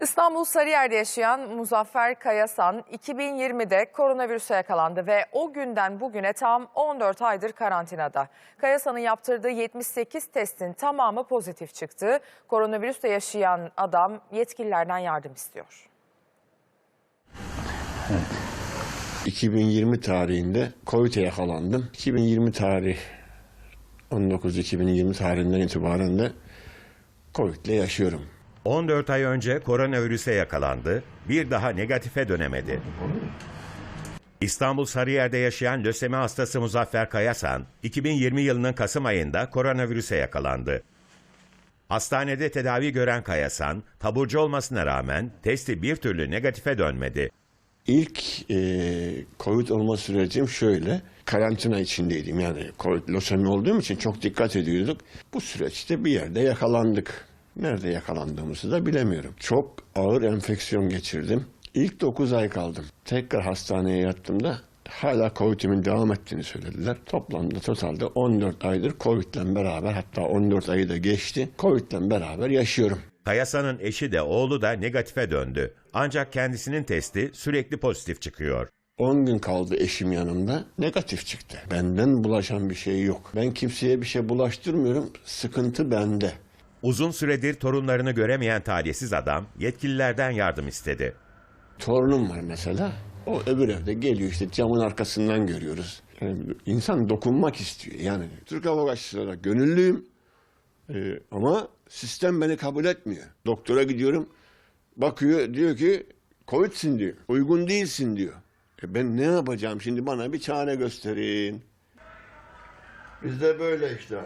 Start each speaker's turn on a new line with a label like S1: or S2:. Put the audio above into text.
S1: İstanbul Sarıyer'de yaşayan Muzaffer Kayasan 2020'de koronavirüse yakalandı ve o günden bugüne tam 14 aydır karantinada. Kayasan'ın yaptırdığı 78 testin tamamı pozitif çıktı. Koronavirüsle yaşayan adam yetkililerden yardım istiyor.
S2: 2020 tarihinde Covid'e yakalandım. 2020 tarih 19-2020 tarihinden itibaren de Covid'le yaşıyorum.
S3: 14 ay önce koronavirüse yakalandı, bir daha negatife dönemedi. İstanbul Sarıyer'de yaşayan lösemi hastası Muzaffer Kayasan, 2020 yılının Kasım ayında koronavirüse yakalandı. Hastanede tedavi gören Kayasan, taburcu olmasına rağmen testi bir türlü negatife dönmedi.
S2: İlk e, Covid olma sürecim şöyle. Karantina içindeydim yani Covid lösemi olduğum için çok dikkat ediyorduk. Bu süreçte bir yerde yakalandık. Nerede yakalandığımızı da bilemiyorum. Çok ağır enfeksiyon geçirdim. İlk 9 ay kaldım. Tekrar hastaneye yattığımda hala Covid'imin devam ettiğini söylediler. Toplamda totalde 14 aydır Covid'le beraber hatta 14 ayı da geçti. Covid'le beraber yaşıyorum.
S3: Kayasan'ın eşi de oğlu da negatife döndü. Ancak kendisinin testi sürekli pozitif çıkıyor.
S2: 10 gün kaldı eşim yanımda. Negatif çıktı. Benden bulaşan bir şey yok. Ben kimseye bir şey bulaştırmıyorum. Sıkıntı bende.
S3: Uzun süredir torunlarını göremeyen talihsiz adam yetkililerden yardım istedi.
S2: Torunum var mesela. O öbür evde geliyor işte camın arkasından görüyoruz. Yani insan dokunmak istiyor. Yani Türk Hava Kaçışları'na gönüllüyüm. Ee, ama sistem beni kabul etmiyor. Doktora gidiyorum. Bakıyor diyor ki Covid'sin diyor. Uygun değilsin diyor. E ben ne yapacağım şimdi bana bir çare gösterin. Bizde böyle işte.